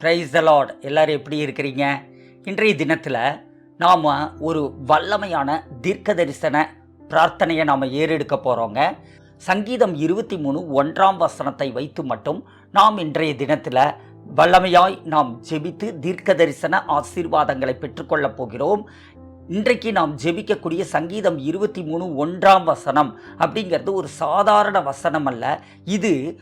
Price allot எல்லோரும் எல்லாரும் எப்படி இருக்கிறீங்க? இன்றைய தினத்தில் நாம் ஒரு வல்லமையான தீர்க்க தரிசன பிரார்த்தனையை நாம் ஏறெடுக்க போகிறோங்க சங்கீதம் இருபத்தி மூணு ஒன்றாம் வசனத்தை வைத்து மட்டும் நாம் இன்றைய தினத்தில் வல்லமையாய் நாம் ஜெபித்து தீர்க்க தரிசன ஆசீர்வாதங்களை பெற்றுக்கொள்ளப் போகிறோம். இன்றைக்கு நாம் ஜெபிக்கக்கூடிய சங்கீதம் இருபத்தி மூணு ஒன்றாம் வசனம் அப்படிங்கிறது ஒரு சாதாரண வசனம் அல்ல. இது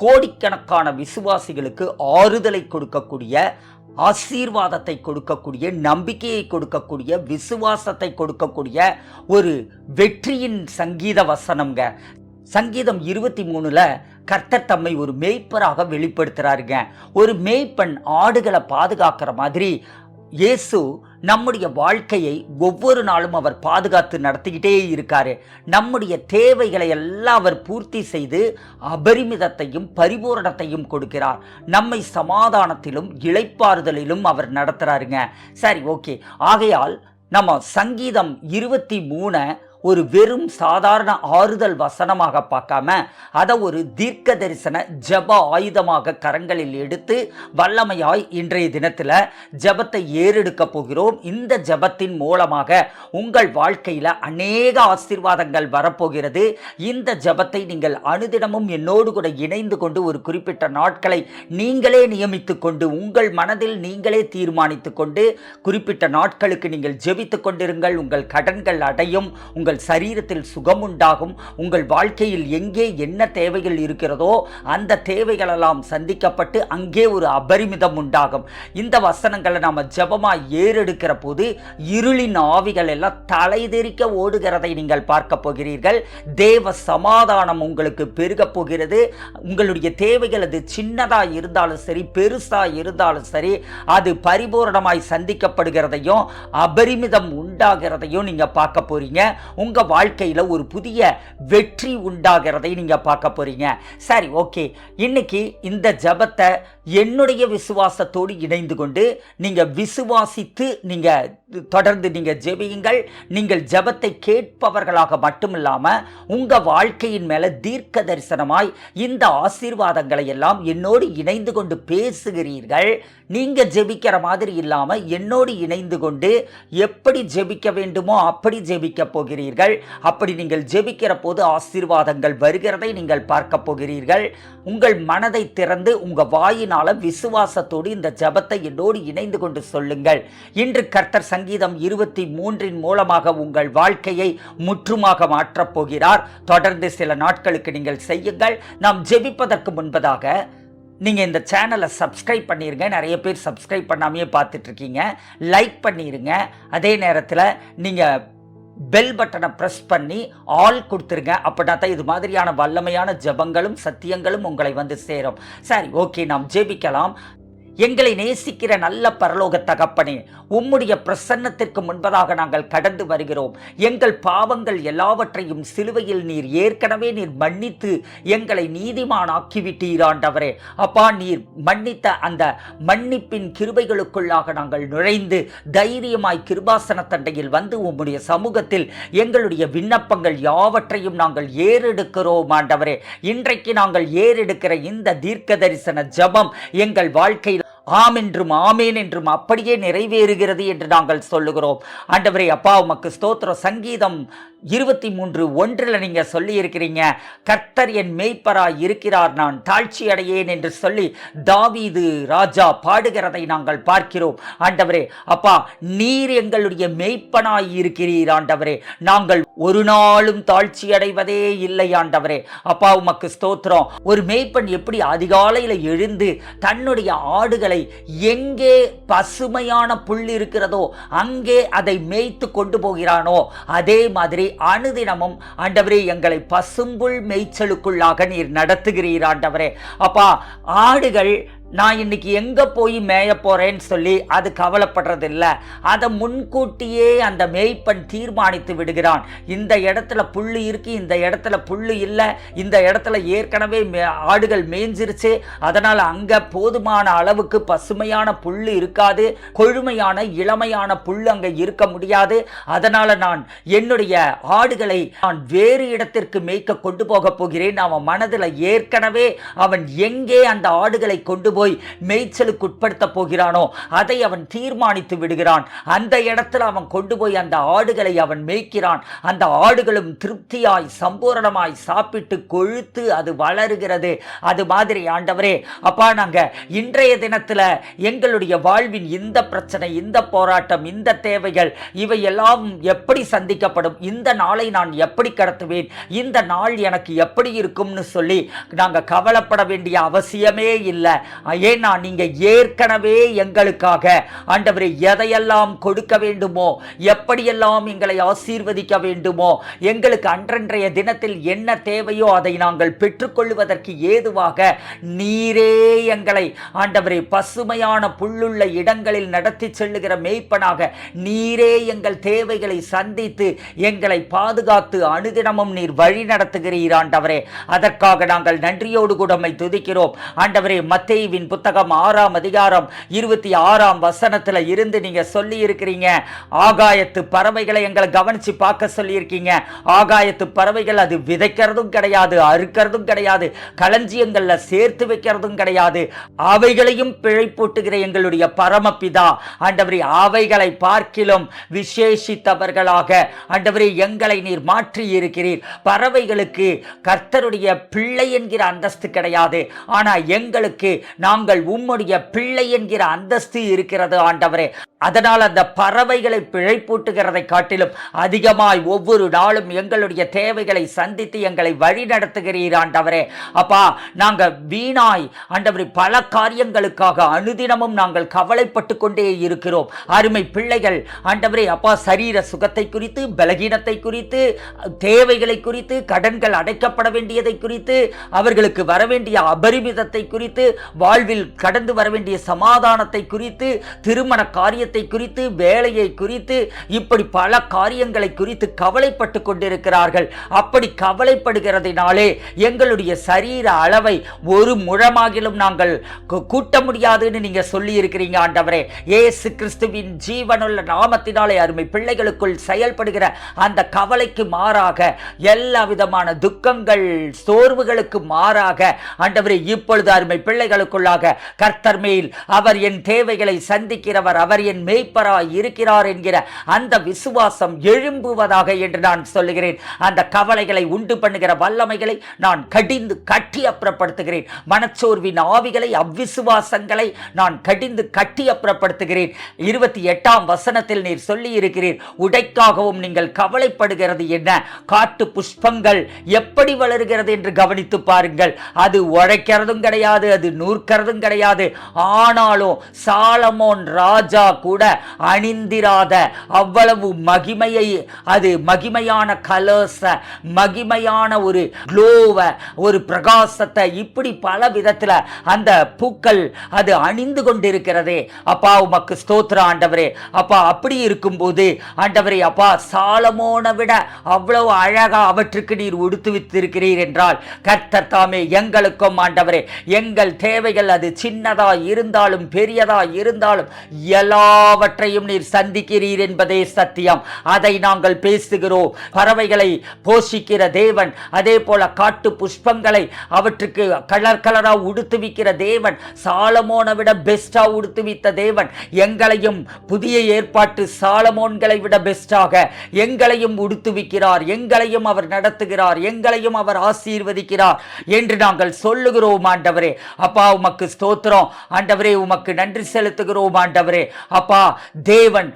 கோடிக்கணக்கான விசுவாசிகளுக்கு ஆறுதலை கொடுக்கக்கூடிய ஆசீர்வாதத்தை கொடுக்கக்கூடிய நம்பிக்கையை கொடுக்கக்கூடிய விசுவாசத்தை கொடுக்கக்கூடிய ஒரு வெற்றியின் சங்கீத வசனம்ங்க. சங்கீதம் இருபத்தி மூணுல கர்த்தர் தம்மை ஒரு மேய்ப்பராக வெளிப்படுத்துறாருங்க. ஒரு மேய்ப்பன் ஆடுகளை பாதுகாக்கிற மாதிரி இயேசு நம்முடைய வாழ்க்கையை ஒவ்வொரு நாளும் அவர் பாதுகாத்து நடத்திக்கிட்டே இருக்காரு. நம்முடைய தேவைகளை எல்லாம் அவர் பூர்த்தி செய்து அபரிமிதத்தையும் பரிபூரணத்தையும் கொடுக்கிறார். நம்மை சமாதானத்திலும் இளைப்பாறுதலிலும் அவர் நடத்துறாருங்க. சரி ஓகே. ஆகையால் நம்ம சங்கீதம் இருபத்தி மூணை ஒரு வெறும் சாதாரண ஆறுதல் வசனமாக பார்க்காம அதை ஒரு தீர்க்க தரிசன ஜப ஆயுதமாக கரங்களில் எடுத்து வல்லமையாய் இன்றைய தினத்தில் ஜபத்தை ஏறெடுக்க போகிறோம். இந்த ஜபத்தின் மூலமாக உங்கள் வாழ்க்கையில் அநேக ஆசீர்வாதங்கள் வரப்போகிறது. இந்த ஜபத்தை நீங்கள் அனுதினமும் என்னோடு கூட இணைந்து கொண்டு ஒரு குறிப்பிட்ட நாட்களை நீங்களே நியமித்து கொண்டு உங்கள் மனதில் நீங்களே தீர்மானித்து கொண்டு குறிப்பிட்ட நாட்களுக்கு நீங்கள் ஜெபித்து கொண்டிருங்கள். உங்கள் கடன்கள் அடையும். உங்கள் சரீரத்தில் சுகம் உண்டாகும் உங்கள் வாழ்க்கையில் எங்கே என்ன தேவைகள் இருக்கிறதோ அந்த தேவைகளெல்லாம் சந்திக்கப்பட்டு அங்கே ஒரு அபரிமிதம் உண்டாகும். இந்த வசனங்களை நாம் ஜபமாக ஏறெடுக்கிற போது இருளின் ஆவிகள் எல்லாம் தலைதெறிக்க ஓடுகிறதை நீங்கள் பார்க்க போகிறீர்கள். தேவ சமாதானம் உங்களுக்கு பெருகப் போகிறது. உங்களுடைய தேவைகள் அது சின்னதாக இருந்தாலும் சரி பெருசாக இருந்தாலும் சரி அது பரிபூரணமாய் சந்திக்கப்படுகிறதையும் அபரிமிதம் உண்டாகிறதையும் நீங்கள் பார்க்க போறீங்க. உங்கள் வாழ்க்கையில் ஒரு புதிய வெற்றி உண்டாகிறதை நீங்கள் பார்க்க போகிறீங்க சரி ஓகே. இன்னைக்கு இந்த ஜபத்தை என்னுடைய விசுவாசத்தோடு இணைந்து கொண்டு நீங்கள் விசுவாசித்து நீங்கள் தொடர்ந்து நீங்கள் ஜெபியுங்கள். நீங்கள் ஜபத்தை கேட்பவர்களாக மட்டுமில்லாமல் உங்கள் வாழ்க்கையின் மேலே தீர்க்க தரிசனமாய் இந்த ஆசீர்வாதங்களை எல்லாம் என்னோடு இணைந்து கொண்டு பேசுகிறீர்கள். நீங்கள் ஜெபிக்கிற மாதிரி இல்லாமல் என்னோடு இணைந்து கொண்டு எப்படி ஜெபிக்க வேண்டுமோ அப்படி ஜெபிக்க போகிறீர்கள். அப்படி நீங்கள் ஜெபிக்கிற போது ஆசீர்வாதங்கள் வருகிறதை நீங்கள் பார்க்க போகிறீர்கள். உங்கள் மனதை திறந்து உங்கள் வாயினால் விசுவாசத்தோடு இந்த ஜபத்தை என்னோடு இணைந்து கொண்டு சொல்லுங்கள். இன்று கர்த்தர் சங்கீதம் இருபத்தி மூன்றின் மூலமாக உங்கள் வாழ்க்கையை முற்றுமாக மாற்றப் போகிறார். தொடர்ந்து சில நாட்களுக்கு நீங்கள் செய்யுங்கள். நாம் ஜெபிப்பதற்கு முன்பதாக நீங்கள் இந்த சேனலை சப்ஸ்கிரைப் பண்ணிடுங்க நிறைய பேர் சப்ஸ்கிரைப் பண்ணாமையே பார்த்துட்ருக்கீங்க. லைக் பண்ணிடுங்க அதே நேரத்தில் நீங்கள் பெல் பட்டனை ப்ரெஸ் பண்ணி ஆல் கொடுத்துருங்க. அப்படின்னா தான் இது மாதிரியான வல்லமையான ஜபங்களும் சத்தியங்களும் உங்களை வந்து சேரும். சரி ஓகே நாம் ஜெபிக்கலாம். எங்களை நேசிக்கிற நல்ல பரலோக தகப்பனே உம்முடைய பிரசன்னத்திற்கு முன்பதாக நாங்கள் கடந்து வருகிறோம். எங்கள் பாவங்கள் எல்லாவற்றையும் சிலுவையில் நீர் ஏற்கனவே நீர் மன்னித்து எங்களை நீதிமானாக்கிவிட்டீராண்டவரே அப்பா நீர் மன்னித்த அந்த மன்னிப்பின் கிருபைகளுக்குள்ளாக நாங்கள் நுழைந்து தைரியமாய் கிருபாசன தண்டையில் வந்து உம்முடைய சமூகத்தில் எங்களுடைய விண்ணப்பங்கள் யாவற்றையும் நாங்கள் ஏறெடுக்கிறோம் ஆண்டவரே. இன்றைக்கு நாங்கள் ஏறெடுக்கிற இந்த தீர்க்க தரிசன ஜபம் எங்கள் வாழ்க்கையில் ஆம் என்றும் ஆமேன் என்றும் அப்படியே நிறைவேறுகிறது என்று நாங்கள் சொல்லுகிறோம். ஆண்டவரே அப்பா உமக்கு ஸ்தோத்திர சங்கீதம் இருபத்தி மூன்று ஒன்றில் நீங்கள் சொல்லி இருக்கிறீங்க கர்த்தர் என் மெய்ப்பராய் இருக்கிறார் நான் தாழ்ச்சி அடையேன் என்று சொல்லி தாவீது ராஜா பாடுகிறதை நாங்கள் பார்க்கிறோம். ஆண்டவரே அப்பா நீர் எங்களுடைய மெய்ப்பனாய் இருக்கிறீர் ஆண்டவரே. நாங்கள் ஒரு நாளும் தாழ்ச்சி அடைவதே இல்லை ஆண்டவரே. அப்பா உமக்கு ஸ்தோத்திரம். ஒரு மெய்ப்பன் எப்படி அதிகாலையில் எழுந்து தன்னுடைய ஆடுகளை எங்கே பசுமையான புல் இருக்கிறதோ அங்கே அதை மேய்த்து கொண்டு போகிறானோ அதே மாதிரி அனுதினமும் ஆண்டவரே எங்களை பசும்புல் மேய்ச்சலுக்குள்ளாக நீர் நடத்துகிறீர் ஆண்டவரே. அப்பா ஆடுகள் நான் இன்னைக்கு எங்கே போய் மேய போகிறேன்னு சொல்லி அது கவலைப்படுறது இல்லை அதை முன்கூட்டியே அந்த மேய்ப்பன் தீர்மானித்து விடுகிறான். இந்த இடத்துல புல் இருக்கு இந்த இடத்துல புல் இல்லை இந்த இடத்துல ஏற்கனவே மே ஆடுகள் மேய்ஞ்சிருச்சு. அதனால் அங்கே போதுமான அளவுக்கு பசுமையான புல் இருக்காது. கொழுமையான இளமையான புல் அங்கே இருக்க முடியாது. அதனால் நான் என்னுடைய ஆடுகளை நான் வேறு இடத்திற்கு மேய்க்க கொண்டு போக போகிறேன். அவன் மனதில் ஏற்கனவே அவன் எங்கே அந்த ஆடுகளை கொண்டு போய் போய் மேய்ச்சலுக்கு உட்படுத்த போகிறானோ அதை அவன் தீர்மானித்து விடுகிறான். அந்த இடத்துல அவன் கொண்டு போய் அந்த ஆடுகளை அவன் மேய்க்கிறான். அந்த ஆடுகளும் திருப்தியாய் சம்பூரணமாய் சாப்பிட்டு கொழுத்து அது வளருகிறது. அது மாதிரி ஆண்டவரே அப்பா நாங்க இன்றைய தினத்துல எங்களுடைய வாழ்வின் இந்த பிரச்சனை இந்த போராட்டம் இந்த தேவைகள் இவை எல்லாம் எப்படி சந்திக்கப்படும்? இந்த நாளை நான் எப்படி கடத்துவேன்? இந்த நாள் எனக்கு எப்படி இருக்கும்னு சொல்லி நாங்க கவலைப்பட வேண்டிய அவசியமே இல்லை. ஏன்னா நீங்கள் ஏற்கனவே எங்களுக்காக ஆண்டவரை எதையெல்லாம் கொடுக்க வேண்டுமோ எப்படியெல்லாம் எங்களை ஆசீர்வதிக்க வேண்டுமோ எங்களுக்கு அன்றன்றைய தினத்தில் என்ன தேவையோ அதை நாங்கள் பெற்றுக்கொள்வதற்கு ஏதுவாக நீரே எங்களை ஆண்டவரை பசுமையான புல்லுள்ள இடங்களில் நடத்தி செல்லுகிற மேய்ப்பனாக நீரே எங்கள் தேவைகளை சந்தித்து எங்களை பாதுகாத்து அனுதினமும் நீர் வழி நடத்துகிறீர் ஆண்டவரே. அதற்காக நாங்கள் நன்றியோடு கூட துதிக்கிறோம். ஆண்டவரே மத்தேயுவின் புத்தகம் ஆறாம் அதிகாரம் இருபத்தி ஆறாம் வசனத்துல இருந்து நீங்க சொல்லி இருக்கிறீங்க ஆகாயத்து பறவைகளை எங்களை கவனிச்சு பார்க்க சொல்லியிருக்கீங்க. ஆகாயத்து பறவைகள் அது விதைக்கிறதும் கிடையாது அறுக்கிறதும் கிடையாது களஞ்சியங்கள்ல சேர்த்து வைக்கிறதும் கிடையாது. அவைகளையும் பிழைப்பூட்டுகிற எங்களுடைய பரமபிதா. ஆண்டவரி அவைகளை பார்க்கிலும் விசேஷித்தவர்களாக ஆண்டவரி எங்களை நீர் மாற்றி இருக்கிறீர் பறவைகளுக்கு கர்த்தருடைய பிள்ளை என்கிற அந்தஸ்து கிடையாது. ஆனா எங்களுக்கு நாங்கள் உம்முடைய பிள்ளை என்கிற அந்தஸ்து இருக்கிறது ஆண்டவரே. அதனால் அந்த பறவைகளை பிழைப்பூட்டுகிறதை காட்டிலும் அதிகமாய் ஒவ்வொரு நாளும் எங்களுடைய தேவைகளை சந்தித்து எங்களை வழி நடத்துகிறீர் ஆண்டவரே. அப்பா நாங்க வீணாய் ஆண்டவரே பல காரியங்களுக்காக அனுதினமும் நாங்கள் கவலைப்பட்டு கொண்டே இருக்கிறோம். அருமை பிள்ளைகள் ஆண்டவரே அப்பா சரீர சுகத்தை குறித்து பலகீனத்தை குறித்து தேவைகளை குறித்து கடன்கள் அடைக்கப்பட வேண்டியதை குறித்து அவர்களுக்கு வர வேண்டிய அபரிமிதத்தை குறித்து வாழ்வில் கடந்து வர வேண்டிய சமாதானத்தை குறித்து திருமண காரியத்தை குறித்து வேலையை குறித்து இப்படி பல காரியங்களை குறித்து கவலைப்பட்டு கொண்டிருக்கிறார்கள். அப்படி கவலைப்படுகிறதினாலே எங்களுடைய சரீர அளவை ஒரு முழமாகிலும் நாங்கள் கூட்ட முடியாதுன்னு நீங்க சொல்லி இருக்கிறீங்க ஆண்டவரே. இயேசு கிறிஸ்துவின் ஜீவனுள்ள நாமத்தினாலே அருமை. பிள்ளைகளுக்குள் செயல்படுகிற அந்த கவலைக்கு மாறாக எல்லா விதமான துக்கங்கள் சோர்வுகளுக்கு மாறாக ஆண்டவரே இப்பொழுது அருமை. பிள்ளைகளுக்குள்ளாக கர்த்தர் மேல் அவர் என் தேவைகளை சந்திக்கிறவர் அவர் என் மேய்ப்பராய் இருக்கிறார் என்கிற அந்த விசுவாசம் எழும்புவதாக என்று நான் சொல்லுகிறேன். அந்த கவலைகளை உண்டு பண்ணுகிற வல்லமைகளை நான் கடிந்து கட்டி அப்புறப்படுத்துகிறேன். மனச்சோர்வின் ஆவிகளை அவ்விசுவாசங்களை நான் கடிந்து கட்டி அப்புறப்படுத்துகிறேன். இருபத்தி எட்டாம் வசனத்தில் நீர் சொல்லி இருக்கிறீர் உடைக்காகவும் நீங்கள் கவலைப்படுகிறது என்ன? காட்டு புஷ்பங்கள் எப்படி வளருகிறது என்று கவனித்து பாருங்கள். அது உழைக்கிறதும் கிடையாது அது நூற்க இருக்கிறதும் கிடையாது. ஆனாலும் சாலமோன் ராஜா கூட அணிந்திராத அவ்வளவு மகிமையை அது மகிமையான கலர்ஸ மகிமையான ஒரு க்ளோவ ஒரு பிரகாசத்தை இப்படி பல விதத்துல அந்த பூக்கள் அது அணிந்து கொண்டிருக்கிறதே. அப்பா உமக்கு ஸ்தோத்திர ஆண்டவரே. அப்பா அப்படி இருக்கும்போது ஆண்டவரே அப்பா சாலமோனை விட அவ்வளவு அழகா அவற்றுக்கு நீர் உடுத்து வைத்திருக்கிறீர் என்றால் கர்த்தர் தாமே எங்களுக்கும் ஆண்டவரே எங்கள் தேவைகள் நீங்கள் அது சின்னதா இருந்தாலும் பெரியதா இருந்தாலும் எல்லாவற்றையும் நீர் சந்திக்கிறீர் என்பதே சத்தியம். அதை நாங்கள் பேசுகிறோம். பறவைகளை போஷிக்கிற தேவன் அதே போல காட்டு புஷ்பங்களை அவற்றுக்கு கலர் கலரா உடுத்துவிக்கிற தேவன் சாலமோனை விட பெஸ்டா உடுத்துவித்த தேவன் எங்களையும் புதிய ஏற்பாட்டு சாலமோன்களை விட பெஸ்டாக எங்களையும் உடுத்துவிக்கிறார் எங்களையும் அவர் நடத்துகிறார் எங்களையும் அவர் ஆசீர்வதிக்கிறார் என்று நாங்கள் சொல்லுகிறோம் ஆண்டவரே. அப்பா உமக்கு ஸ்தோத்திரம். ஆண்டவரே உமக்கு நன்றி செலுத்துகிறோம் ஆண்டவரே. அப்பா தேவன்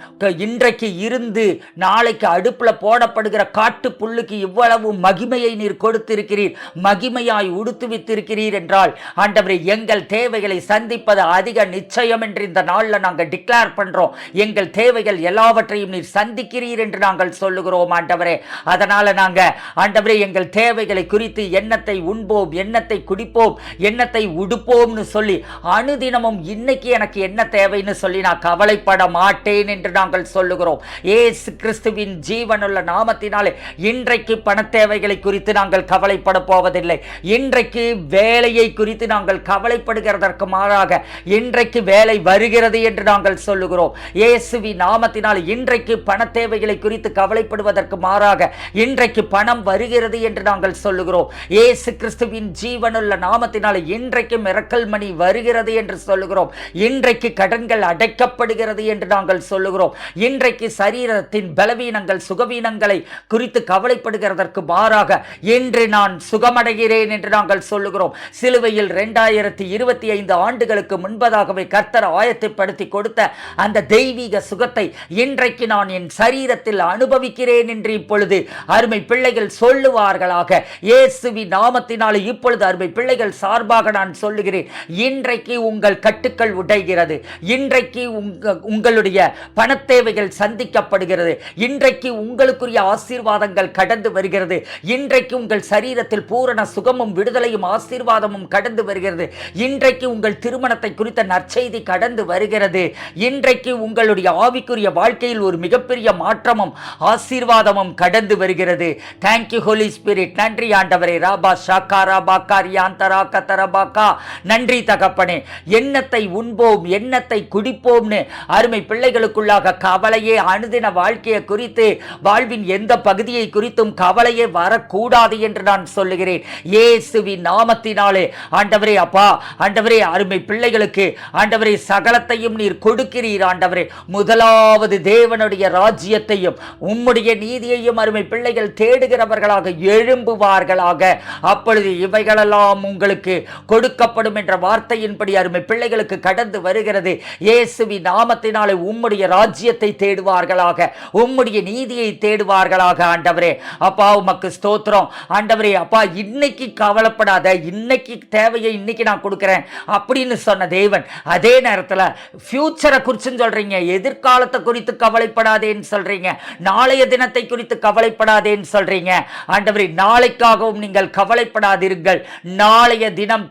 இன்றைக்கு இருந்து நாளைக்கு அடுப்புல போடப்படுகிற காட்டு புல்லுக்கு இவ்வளவு மகிமையை நீர் கொடுத்திருக்கிறீர். மகிமையாய் உடுத்துவித்திருக்கிறீர் என்றால் ஆண்டவரே எங்கள் தேவைகளை சந்திப்பது அதிக நிச்சயம் என்று இந்த நாள்ல நாங்கள் டிக்ளேர் பண்றோம். எங்கள் தேவைகள் எல்லாவற்றையும் நீர் சந்திக்கிறீர் என்று நாங்கள் சொல்லுகிறோம் ஆண்டவரே. அதனால நாங்க ஆண்டவரே எங்கள் தேவைகளை குறித்து எண்ணத்தை உண்போம் எண்ணத்தை குடிப்போம் எண்ணத்தை உடுப்போம்னு சொல்லி அனுதினமும் இன்னைக்கு எனக்கு என்ன தேவைன்னு சொல்லி நான் கவலைப்பட மாட்டேன் என்று நாங்கள் சொல்லுகிறோம். ஏசு கிறிஸ்துவின் ஜீவனுள்ள நாமத்தினாலே இன்றைக்கு பண தேவைகளை குறித்து நாங்கள் கவலைப்பட போவதில்லை. இன்றைக்கு வேலையை குறித்து நாங்கள் கவலைப்படுகிறதற்கு மாறாக இன்றைக்கு வேலை வருகிறது என்று நாங்கள் சொல்லுகிறோம். இயேசுவி நாமத்தினால் இன்றைக்கு பண தேவைகளை குறித்து கவலைப்படுவதற்கு மாறாக இன்றைக்கு பணம் வருகிறது என்று நாங்கள் சொல்லுகிறோம். இயேசு கிறிஸ்துவின் ஜீவனுள்ள நாமத்தினால் இன்றைக்கு மிரக்கல் தூறல் மணி வருகிறது என்று சொல்லுகிறோம். இன்றைக்கு கடன்கள் அடைக்கப்படுகிறது என்று நாங்கள் சொல்லுகிறோம். இன்றைக்கு சரீரத்தின் பலவீனங்கள் சுகவீனங்களை குறித்து கவலைப்படுகிறதற்கு மாறாக இன்று நான் சுகமடைகிறேன் என்று நாங்கள் சொல்லுகிறோம். சிலுவையில் ரெண்டாயிரத்தி இருபத்தி ஐந்து ஆண்டுகளுக்கு முன்பதாகவே கர்த்தர் ஆயத்தைப்படுத்தி கொடுத்த அந்த தெய்வீக சுகத்தை இன்றைக்கு நான் என் சரீரத்தில் அனுபவிக்கிறேன் என்று இப்பொழுது அருமை பிள்ளைகள் சொல்லுவார்களாக. இயேசுவி நாமத்தினாலே இப்பொழுது அருமை பிள்ளைகள் சார்பாக நான் சொல்லுகிறேன். இன்றைக்கு உங்கள் கட்டுக்கள் உடைகிறது. இன்றைக்கு உங்க உங்களுடைய பணத்தேவைகள் சந்திக்கப்படுகிறது. இன்றைக்கு உங்களுக்குரிய ஆசீர்வாதங்கள் கடந்து வருகிறது. இன்றைக்கு உங்கள் சரீரத்தில் பூரண சுகமும் விடுதலையும் ஆசீர்வாதமும் கடந்து வருகிறது. இன்றைக்கு உங்கள் திருமணத்தை குறித்த நற்செய்தி கடந்து வருகிறது. இன்றைக்கு உங்களுடைய ஆவிக்குரிய வாழ்க்கையில் ஒரு மிகப்பெரிய மாற்றமும் ஆசீர்வாதமும் கடந்து வருகிறது. தேங்க்யூ ஹோலி ஸ்பிரிட் நன்றி ஆண்டவரே. ராபா ஷாக்கா ராபா காரியாந்தரா கத்தரபாக்கா நன்றி நன்றி தகப்பனே. எண்ணத்தை உண்போம் எண்ணத்தை குடிப்போம்னு அருமை பிள்ளைகளுக்குள்ளாக கவலையே அணுதின வாழ்க்கையை குறித்து வாழ்வின் எந்த பகுதியை குறித்தும் கவலையே வரக்கூடாது என்று நான் சொல்லுகிறேன். ஏசுவின் நாமத்தினாலே. ஆண்டவரே அப்பா ஆண்டவரே அருமை பிள்ளைகளுக்கு ஆண்டவரே சகலத்தையும் நீர் கொடுக்கிறீர் ஆண்டவரே. முதலாவது தேவனுடைய ராஜ்யத்தையும் உம்முடைய நீதியையும் அருமை பிள்ளைகள் தேடுகிறவர்களாக எழும்புவார்களாக. அப்பொழுது இவைகளெல்லாம் உங்களுக்கு கொடுக்கப்படும் என்ற வார்த்தையின்படி அருமை பிள்ளைகளுக்கு கடந்து வருகிறது. இயேசுவி நாமத்தினாலே உம்முடைய ராஜ்யத்தை தேடுவார்களாக. உம்முடைய நீதியை தேடுவார்களாக ஆண்டவரே. அப்பா உமக்கு ஸ்தோத்திரம். ஆண்டவரே அப்பா இன்னைக்கு கவலைப்படாத இன்னைக்கு தேவையை இன்னைக்கு நான் கொடுக்குறேன் அப்படின்னு சொன்ன தேவன் அதே நேரத்தில் ஃபியூச்சரை குறிச்சுன்னு சொல்றீங்க எதிர்காலத்தை குறித்து கவலைப்படாதேன்னு சொல்றீங்க நாளைய தினத்தை குறித்து கவலைப்படாதேன்னு சொல்றீங்க. ஆண்டவரே நாளைக்காகவும் நீங்கள் கவலைப்படாதீர்கள். நாளைய தினம்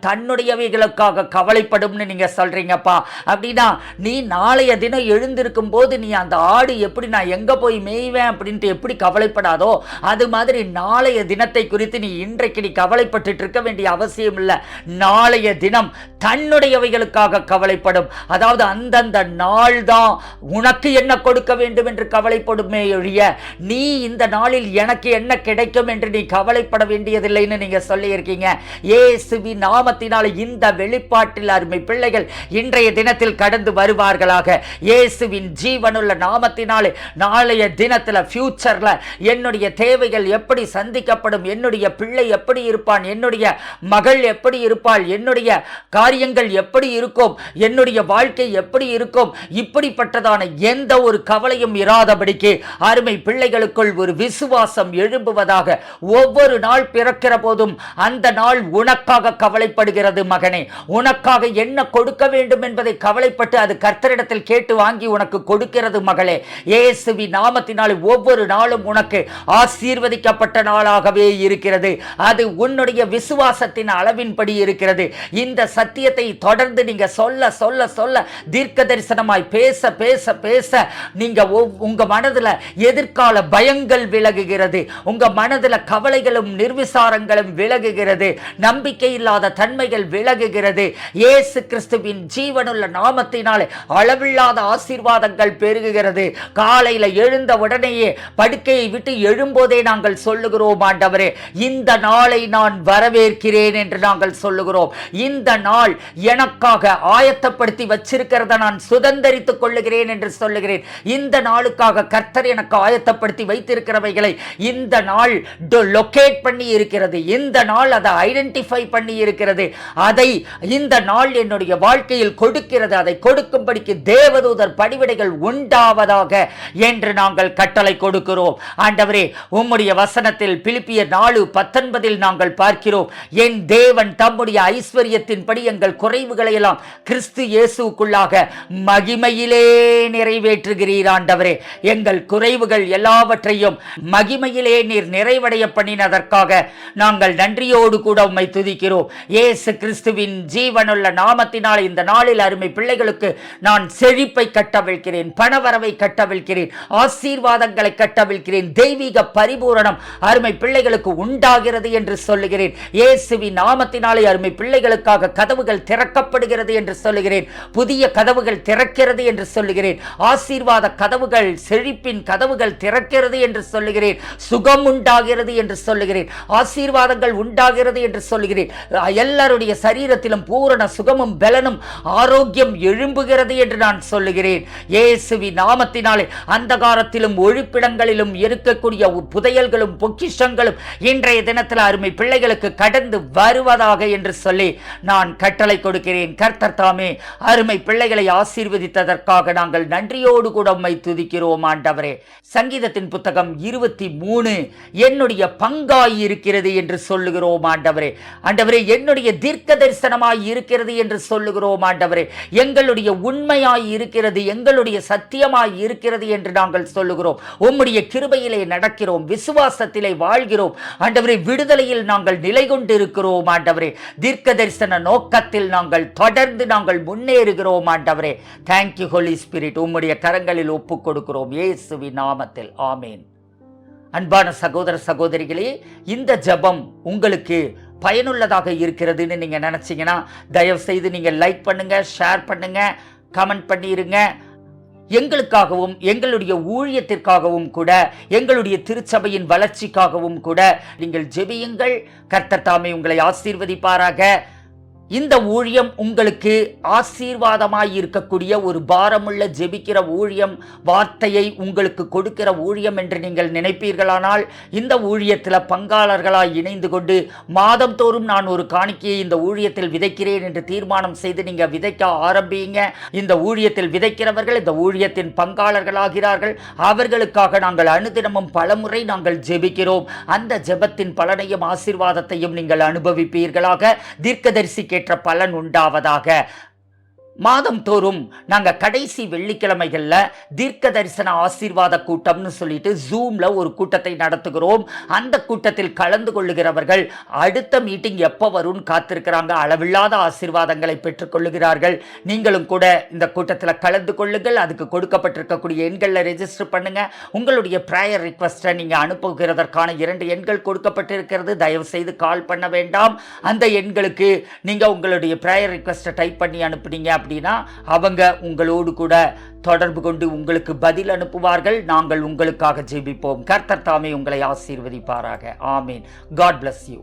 உனக்காக கவலைப்படும்னு நீங்கள் சொல்கிறீங்கப்பா அப்படின்னா நீ நாளைய தினம் எழுந்திருக்கும் போது நீ அந்த ஆடு எப்படி நான் எங்கே போய் மேய்வேன் அப்படின்ட்டு எப்படி கவலைப்படாதோ அது மாதிரி நாளைய தினத்தை குறித்து நீ இன்றைக்கு நீ கவலைப்பட்டு இருக்க வேண்டிய அவசியம் இல்லை. நாளைய தினம் தன்னுடையவைகளுக்காக கவலைப்படும். அதாவது அந்தந்த நாள் தான் உனக்கு என்ன கொடுக்க வேண்டும் என்று கவலைப்படுமே ஒழிய நீ இந்த நாளில் எனக்கு என்ன கிடைக்கும் என்று நீ கவலைப்பட வேண்டியதில்லைன்னு நீங்கள் சொல்லியிருக்கீங்க. ஏசுவி நாமத்தினால் இந்த வெளிப்பாட்டில் அருமை பிள்ளைகள் இன்றைய தினத்தில் கடந்து வருவார்களாக. இயேசுவின் ஜீவனுள்ள நாமத்தினாலே நாளைய தினத்தில் ஃபியூச்சரில் என்னுடைய தேவைகள் எப்படி சந்திக்கப்படும் என்னுடைய பிள்ளை எப்படி இருப்பான் என்னுடைய மகள் எப்படி இருப்பாள் என்னுடைய காரியங்கள் எப்படி இருக்கும் என்னுடைய வாழ்க்கை எப்படி இருக்கும் இப்படிப்பட்டதான எந்த ஒரு கவலையும் இராதபடிக்கு அருமை பிள்ளைகளுக்குள் ஒரு விசுவாசம் எழும்புவதாக ஒவ்வொரு நாள் பிறக்கிற போதும் அந்த நாள் உனக்காக கவலைப்படுகிறது மகனே. உனக்காக என்ன கொடுக்க வேண்டும் என்பதை கவலைப்பட்டு அது கர்த்தரிடத்தில் கேட்டு வாங்கி உனக்கு கொடுக்கிறது மகளே. இயேசுவி நாமத்தினால் ஒவ்வொரு நாளும் உனக்கு ஆசீர்வதிக்கப்பட்ட நாளாகவே இருக்கிறது. அது உன்னுடைய விசுவாசத்தின் அளவின்படி இருக்கிறது. இந்த சத்தியத்தை தொடர்ந்து நீங்க சொல்ல சொல்ல சொல்ல தீர்க்க தரிசனமாய் பேச பேச பேச நீங்க உங்க மனதுல எதிர்கால பயங்கள் விலகுகிறது. உங்க மனதுல கவலைகளும் நிர்விசாரங்களும் விலகுகிறது. நம்பிக்கை இல்லாத தன்மைகள் விலகுகிறது. இயேசு கிறிஸ்துவின் ஜீவனுள்ள நாமத்தினாலே அளவில்லாத ஆசீர்வாதங்கள் பெருகுகிறது. காலையில் எழுந்த உடனேயே படுக்கையை விட்டு எழும்போதே நாங்கள் சொல்லுகிறோம் ஆண்டவரே இந்த நாளை நான் வரவேற்கிறேன் என்று நாங்கள் சொல்லுகிறோம். இந்த நாள் எனக்காக ஆயத்தப்படுத்தி வச்சிருக்கிறத நான் சுதந்தரித்துக் கொள்ளுகிறேன் என்று சொல்லுகிறேன். இந்த நாளுக்காக கர்த்தர் எனக்கு ஆயத்தப்படுத்தி வைத்திருக்கிறவைகளை இந்த நாள் லொகேட் பண்ணி இருக்கிறது இந்த நாள் அதை ஐடென்டிஃபை பண்ணி இருக்கிறது அதை இந்த நாள் என்னுடைய வாழ்க்கையில் கொடுக்கிறது அதை கொடுக்கும்படிக்கு தேவதூதர் படிவிடைகள் உண்டாவதாக என்று நாங்கள் கட்டளை கொடுக்கிறோம். ஆண்டவரே உம்முடைய வசனத்தில் பிலிப்பிய நாலு பத்தொன்பதில் நாங்கள் பார்க்கிறோம். என் தேவன் தம்முடைய ஐஸ்வர்யத்தின்படி எங்கள் குறைவுகளை எல்லாம் கிறிஸ்து இயேசுக்குள்ளாக மகிமையிலே நிறைவேற்றுகிறீர் ஆண்டவரே. எங்கள் குறைவுகள் எல்லாவற்றையும் மகிமையிலே நீர் நிறைவடைய பண்ணினதற்காக நாங்கள் நன்றியோடு கூட உம்மை துதிக்கிறோம். இயேசு கிறிஸ்துவின் ஜீவனுள்ள நாமத்தினால் இந்த நாளில் அருமை பிள்ளைகளுக்கு நான் செழிப்பை கட்டவிழ்கிறேன் பணவரவை கட்டவிழ்கிறேன் ஆசீர்வாதங்களை கட்டவிழ்கிறேன் தெய்வீக பரிபூரணம் அருமை பிள்ளைகளுக்கு உண்டாகிறது என்று சொல்லுகிறேன். இயேசுவின் நாமத்தினாலே அருமை பிள்ளைகளுக்காக கதவுகள் திறக்கப்படுகிறது என்று சொல்லுகிறேன். புதிய கதவுகள் திறக்கிறது என்று சொல்லுகிறேன். ஆசீர்வாத கதவுகள் செழிப்பின் கதவுகள் திறக்கிறது என்று சொல்லுகிறேன். சுகம் உண்டாகிறது என்று சொல்லுகிறேன். ஆசீர்வாதங்கள் உண்டாகிறது என்று சொல்லுகிறேன். எல்லாருடைய சரீரத்தில் சரீரத்திலும் பூரண சுகமும் பலனும் ஆரோக்கியம் எழும்புகிறது என்று நான் சொல்லுகிறேன். இயேசுவி நாமத்தினாலே அந்தகாரத்திலும் ஒழிப்பிடங்களிலும் இருக்கக்கூடிய புதையல்களும் பொக்கிஷங்களும் இன்றைய தினத்தில் அருமை பிள்ளைகளுக்கு கடந்து வருவதாக என்று சொல்லி நான் கட்டளை கொடுக்கிறேன். கர்த்தர் தாமே அருமை பிள்ளைகளை ஆசீர்வதித்ததற்காக நாங்கள் நன்றியோடு கூட உம்மை துதிக்கிறோம் ஆண்டவரே. சங்கீதத்தின் புத்தகம் இருபத்தி மூணு என்னுடைய பங்காய் இருக்கிறது என்று சொல்லுகிறோம் ஆண்டவரே. ஆண்டவரே என்னுடைய தீர்க்க தரிசனம் தரிசனமாய் இருக்கிறது என்று சொல்லுகிறோம் ஆண்டவரே. எங்களுடைய உண்மையாய் இருக்கிறது எங்களுடைய சத்தியமாய் இருக்கிறது என்று நாங்கள் சொல்லுகிறோம். உம்முடைய கிருபையிலே நடக்கிறோம் விசுவாசத்திலே வாழ்கிறோம். ஆண்டவரே விடுதலையில் நாங்கள் நிலை கொண்டிருக்கிறோம் ஆண்டவரே. தீர்க்க தரிசன நோக்கத்தில் நாங்கள் தொடர்ந்து நாங்கள் முன்னேறுகிறோம் ஆண்டவரே. தேங்க்யூ ஹோலி ஸ்பிரிட் உம்முடைய கரங்களில் ஒப்புக் கொடுக்கிறோம் இயேசுவி நாமத்தில். ஆமேன். அன்பான சகோதர சகோதரிகளே இந்த ஜபம் உங்களுக்கு பயனுள்ளதாக இருக்கிறதுன்னு நீங்கள் நினச்சிங்கன்னா தயவுசெய்து நீங்கள் லைக் பண்ணுங்கள் ஷேர் பண்ணுங்கள் கமெண்ட் பண்ணிடுங்க எங்களுக்காகவும் எங்களுடைய ஊழியத்திற்காகவும் கூட எங்களுடைய திருச்சபையின் வளர்ச்சிக்காகவும் கூட நீங்கள் ஜெபியுங்கள். கர்த்தர் தாமே உங்களை ஆசீர்வதிப்பாராக. இந்த ஊழியம் உங்களுக்கு ஆசீர்வாதமாய் இருக்கக்கூடிய ஒரு பாரமுள்ள ஜெபிக்கிற ஊழியம் வார்த்தையை உங்களுக்கு கொடுக்கிற ஊழியம் என்று நீங்கள் நினைப்பீர்களானால் இந்த ஊழியத்தில் பங்காளர்களாய் இணைந்து கொண்டு மாதந்தோறும் நான் ஒரு காணிக்கையை இந்த ஊழியத்தில் விதைக்கிறேன் என்று தீர்மானம் செய்து நீங்கள் விதைக்க ஆரம்பிங்க. இந்த ஊழியத்தில் விதைக்கிறவர்கள் இந்த ஊழியத்தின் பங்காளர்களாகிறார்கள். அவர்களுக்காக நாங்கள் அனுதினமும் பலமுறை நாங்கள் ஜெபிக்கிறோம். அந்த ஜெபத்தின் பலனையும் ஆசீர்வாதத்தையும் நீங்கள் அனுபவிப்பீர்களாக. ஏற்ற பலன் உண்டாவதாக மாதம் தோறும் நாங்கள் கடைசி வெள்ளிக்கிழமைகளில் தீர்க்க தரிசன ஆசீர்வாத கூட்டம்னு சொல்லிட்டு ஜூமில் ஒரு கூட்டத்தை நடத்துகிறோம். அந்த கூட்டத்தில் கலந்து கொள்ளுகிறவர்கள் அடுத்த மீட்டிங் எப்போ வரும்னு காத்திருக்கிறாங்க. அளவில்லாத ஆசீர்வாதங்களை பெற்றுக்கொள்ளுகிறார்கள் நீங்களும் கூட இந்த கூட்டத்தில் கலந்து கொள்ளுங்கள். அதுக்கு கொடுக்கப்பட்டிருக்கக்கூடிய எண்களில் ரெஜிஸ்டர் பண்ணுங்கள் உங்களுடைய ப்ரேயர் ரிக்வஸ்ட்டை நீங்கள் அனுப்புகிறதற்கான இரண்டு எண்கள் கொடுக்கப்பட்டிருக்கிறது. தயவு செய்து கால் பண்ண வேண்டாம். அந்த எண்களுக்கு நீங்கள் உங்களுடைய ப்ரேயர் ரிக்வஸ்ட்டை டைப் பண்ணி அனுப்புனீங்க அப்படின்னா அவங்க உங்களோடு கூட தொடர்பு கொண்டு உங்களுக்கு பதில் அனுப்புவார்கள். நாங்கள் உங்களுக்காக ஜெபிப்போம். கர்த்தர் தாமே உங்களை ஆசீர்வதிப்பாராக. ஆமீன். God bless you